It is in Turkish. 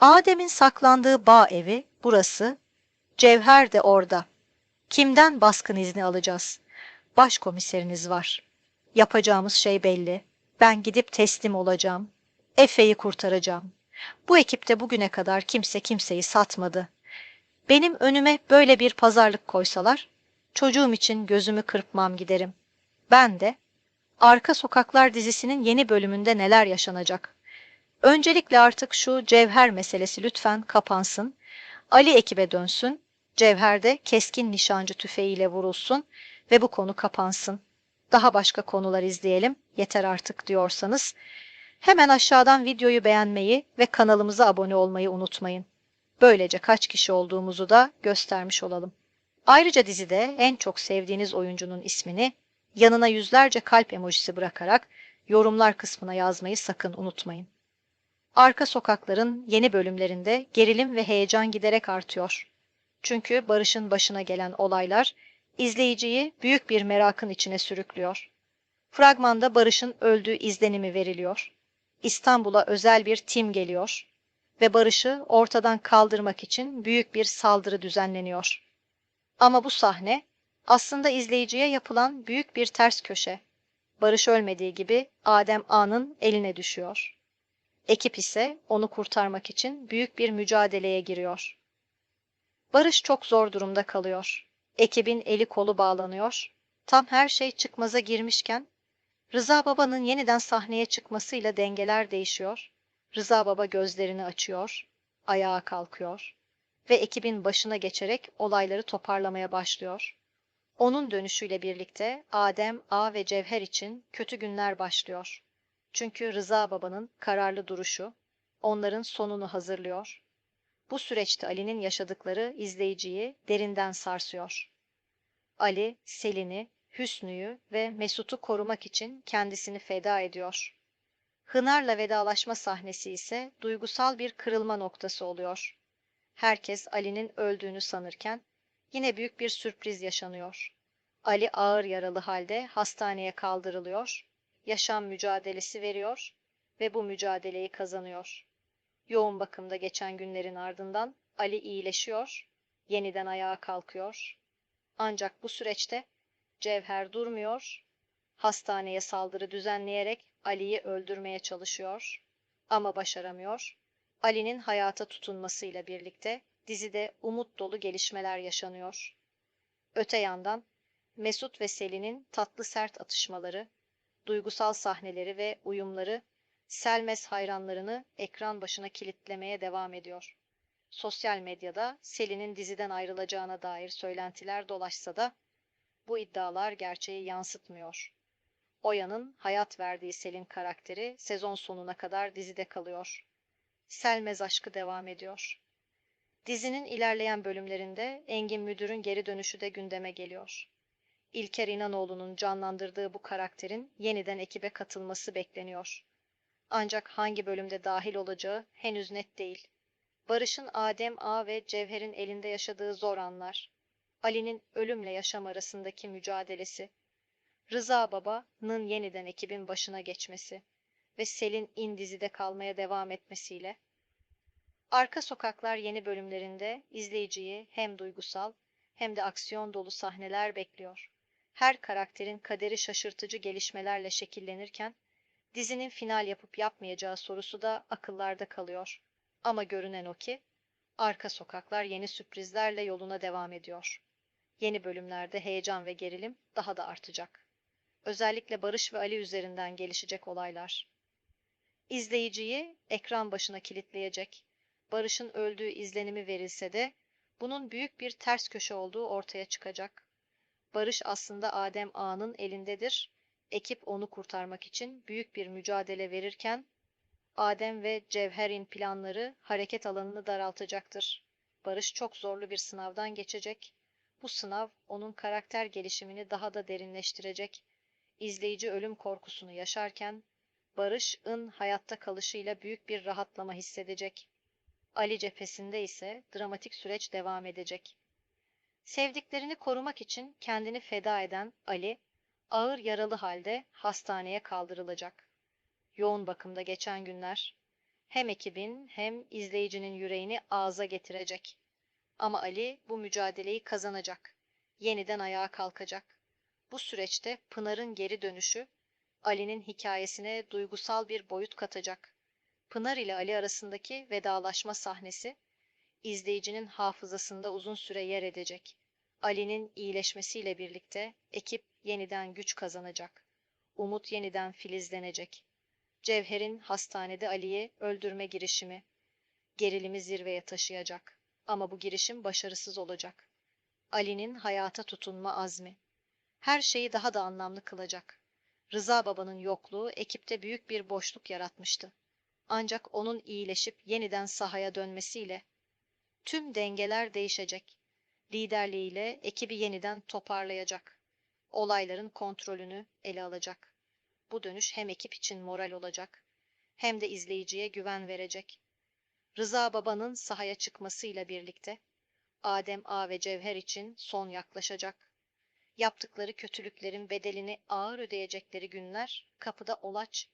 Adem'in saklandığı bağ evi burası, Cevher de orada. Kimden baskın izni alacağız? Başkomiseriniz var. Yapacağımız şey belli. Ben gidip teslim olacağım. Efe'yi kurtaracağım. Bu ekipte bugüne kadar kimse kimseyi satmadı. Benim önüme böyle bir pazarlık koysalar, çocuğum için gözümü kırpmam giderim. Ben de Arka Sokaklar dizisinin yeni bölümünde neler yaşanacak? Öncelikle artık şu Cevher meselesi lütfen kapansın. Ali ekibe dönsün. Cevher de keskin nişancı tüfeğiyle vurulsun ve bu konu kapansın. Daha başka konular izleyelim. Yeter artık diyorsanız hemen aşağıdan videoyu beğenmeyi ve kanalımıza abone olmayı unutmayın. Böylece kaç kişi olduğumuzu da göstermiş olalım. Ayrıca dizide en çok sevdiğiniz oyuncunun ismini yanına yüzlerce kalp emojisi bırakarak yorumlar kısmına yazmayı sakın unutmayın. Arka Sokaklar'ın yeni bölümlerinde gerilim ve heyecan giderek artıyor. Çünkü Barış'ın başına gelen olaylar izleyiciyi büyük bir merakın içine sürüklüyor. Fragmanda Barış'ın öldüğü izlenimi veriliyor. İstanbul'a özel bir tim geliyor ve Barış'ı ortadan kaldırmak için büyük bir saldırı düzenleniyor. Ama bu sahne aslında izleyiciye yapılan büyük bir ters köşe. Barış ölmediği gibi Adem A'nın eline düşüyor. Ekip ise onu kurtarmak için büyük bir mücadeleye giriyor. Barış çok zor durumda kalıyor. Ekibin eli kolu bağlanıyor. Tam her şey çıkmaza girmişken Rıza Baba'nın yeniden sahneye çıkmasıyla dengeler değişiyor. Rıza Baba gözlerini açıyor, ayağa kalkıyor ve ekibin başına geçerek olayları toparlamaya başlıyor. Onun dönüşüyle birlikte Adem, A ve Cevher için kötü günler başlıyor. Çünkü Rıza Baba'nın kararlı duruşu onların sonunu hazırlıyor. Bu süreçte Ali'nin yaşadıkları izleyiciyi derinden sarsıyor. Ali, Selin'i, Hüsnü'yü ve Mesut'u korumak için kendisini feda ediyor. Hınar'la vedalaşma sahnesi ise duygusal bir kırılma noktası oluyor. Herkes Ali'nin öldüğünü sanırken yine büyük bir sürpriz yaşanıyor. Ali ağır yaralı halde hastaneye kaldırılıyor, yaşam mücadelesi veriyor ve bu mücadeleyi kazanıyor. Yoğun bakımda geçen günlerin ardından Ali iyileşiyor, yeniden ayağa kalkıyor. Ancak bu süreçte Cevher durmuyor, hastaneye saldırı düzenleyerek Ali'yi öldürmeye çalışıyor ama başaramıyor. Ali'nin hayata tutunmasıyla birlikte dizide umut dolu gelişmeler yaşanıyor. Öte yandan Mesut ve Selin'in tatlı sert atışmaları, duygusal sahneleri ve uyumları Selmes hayranlarını ekran başına kilitlemeye devam ediyor. Sosyal medyada Selin'in diziden ayrılacağına dair söylentiler dolaşsa da bu iddialar gerçeği yansıtmıyor. Oya'nın hayat verdiği Selin karakteri sezon sonuna kadar dizide kalıyor. Selmez aşkı devam ediyor. Dizinin ilerleyen bölümlerinde Engin Müdür'ün geri dönüşü de gündeme geliyor. İlker İnanoğlu'nun canlandırdığı bu karakterin yeniden ekibe katılması bekleniyor. Ancak hangi bölümde dahil olacağı henüz net değil. Barış'ın Adem A ve Cevher'in elinde yaşadığı zor anlar, Ali'nin ölümle yaşam arasındaki mücadelesi, Rıza Baba'nın yeniden ekibin başına geçmesi ve Selin in dizide kalmaya devam etmesiyle Arka Sokaklar yeni bölümlerinde izleyiciyi hem duygusal hem de aksiyon dolu sahneler bekliyor. Her karakterin kaderi şaşırtıcı gelişmelerle şekillenirken dizinin final yapıp yapmayacağı sorusu da akıllarda kalıyor. Ama görünen o ki Arka Sokaklar yeni sürprizlerle yoluna devam ediyor. Yeni bölümlerde heyecan ve gerilim daha da artacak. Özellikle Barış ve Ali üzerinden gelişecek olaylar. İzleyiciyi ekran başına kilitleyecek, Barış'ın öldüğü izlenimi verilse de bunun büyük bir ters köşe olduğu ortaya çıkacak. Barış aslında Adem Ağa'nın elindedir. Ekip onu kurtarmak için büyük bir mücadele verirken Adem ve Cevher'in planları hareket alanını daraltacaktır. Barış çok zorlu bir sınavdan geçecek. Bu sınav onun karakter gelişimini daha da derinleştirecek. İzleyici ölüm korkusunu yaşarken Barış'ın hayatta kalışıyla büyük bir rahatlama hissedecek. Ali cephesinde ise dramatik süreç devam edecek. Sevdiklerini korumak için kendini feda eden Ali, ağır yaralı halde hastaneye kaldırılacak. Yoğun bakımda geçen günler, hem ekibin hem izleyicinin yüreğini ağza getirecek. Ama Ali bu mücadeleyi kazanacak. Yeniden ayağa kalkacak. Bu süreçte Pınar'ın geri dönüşü Ali'nin hikayesine duygusal bir boyut katacak. Pınar ile Ali arasındaki vedalaşma sahnesi izleyicinin hafızasında uzun süre yer edecek. Ali'nin iyileşmesiyle birlikte ekip yeniden güç kazanacak. Umut yeniden filizlenecek. Cevher'in hastanede Ali'yi öldürme girişimi gerilimi zirveye taşıyacak. Ama bu girişim başarısız olacak. Ali'nin hayata tutunma azmi her şeyi daha da anlamlı kılacak. Rıza babanın yokluğu ekipte büyük bir boşluk yaratmıştı. Ancak onun iyileşip yeniden sahaya dönmesiyle tüm dengeler değişecek. Liderliğiyle ekibi yeniden toparlayacak. Olayların kontrolünü ele alacak. Bu dönüş hem ekip için moral olacak, hem de izleyiciye güven verecek. Rıza babanın sahaya çıkmasıyla birlikte Adem A ve Cevher için son yaklaşacak. Yaptıkları kötülüklerin bedelini ağır ödeyecekleri günler kapıda olaç